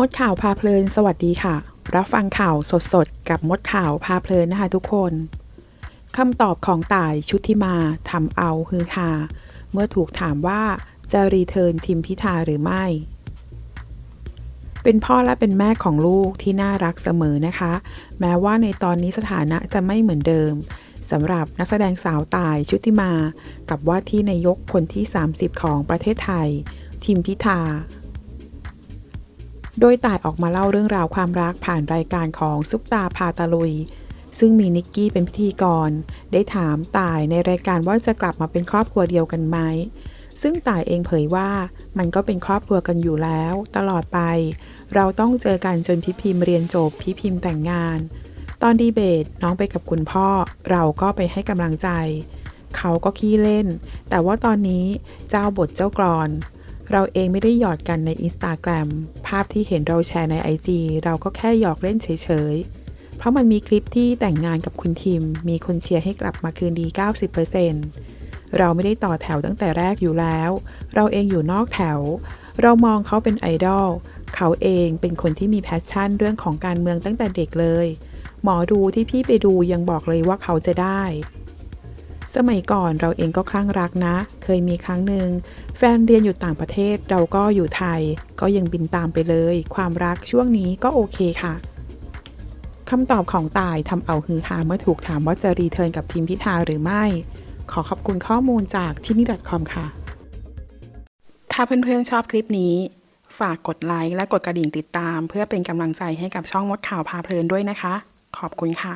มดข่าวพาเพลิน สวัสดีค่ะ รับฟังข่าวสดๆ กับมดข่าวพาเพลินนะคะทุกคนคำตอบของต่ายชุติมาทำเอาฮือฮาเมื่อถูกถามว่าจะรีเทิร์นทิมพิธาหรือไม่ เป็นพ่อและเป็นแม่ของลูกที่น่ารักเสมอนะคะ แม้ว่าในตอนนี้สถานะจะไม่เหมือนเดิมสำหรับนักแสดงสาวตายชุติมา กับว่าที่นายกคนที่ 30 ของประเทศไทย ทิมพิธา โดยต่ายออกมาเล่าเรื่องราวความรักผ่านรายการของซุปตาพาตะลุย ซึ่งมีนิกกี้เป็นพิธีกร ได้ถามต่ายในรายการว่าจะกลับมาเป็นครอบครัวเดียวกันไหม ซึ่งต่ายเองเผยว่ามันก็เป็นครอบครัวกันอยู่แล้ว ตลอดไป เราต้องเจอกันจนพี่พิมพ์เรียนจบพี่พิมพ์แต่งงาน ตอนดีเบตน้องไปกับคุณพ่อ เราก็ไปให้กำลังใจ เขาก็ขี้เล่น แต่ว่าตอนนี้เจ้าบทเจ้ากรอน เราเองไม่ได้หยอดกันในอินสตาแกรมภาพที่เห็นเราแชร์ใน IG เราก็แค่หยอกเล่นเฉยๆ เพราะมันมีคลิปที่แต่งงานกับคุณทิม มีคนเชียร์ให้กลับมาคืนดี 90%เราไม่ได้ต่อแถวตั้งแต่แรกอยู่แล้ว เราเองอยู่นอกแถว เรามองเขาเป็นไอดอล เขาเองเป็นคนที่มีแพชชั่นเรื่องของการเมืองตั้งแต่เด็กเลย หมอดูที่พี่ไปดูยังบอกเลยว่าเขาจะได้ สมัยก่อนเราเองก็คลั่งรักนะ เคยมีครั้งหนึ่งแฟนเรียนอยู่ต่างประเทศเราก็อยู่ไทย ก็ยังบินตามไปเลย ความรักช่วงนี้ก็โอเคค่ะคำตอบของตายทำเอาฮือฮาเมื่อถูกถามว่าจะรีเทิร์นกับทีมพิธาหรือไม่ ขอขอบคุณข้อมูลจากที่นี่ .com ค่ะ ถ้าเพื่อนๆชอบคลิปนี้ ฝากกดไลค์และกดกระดิ่งติดตาม เพื่อเป็นกำลังใจให้กับช่องมดข่าวพาเพลินด้วยนะคะ ขอบคุณค่ะ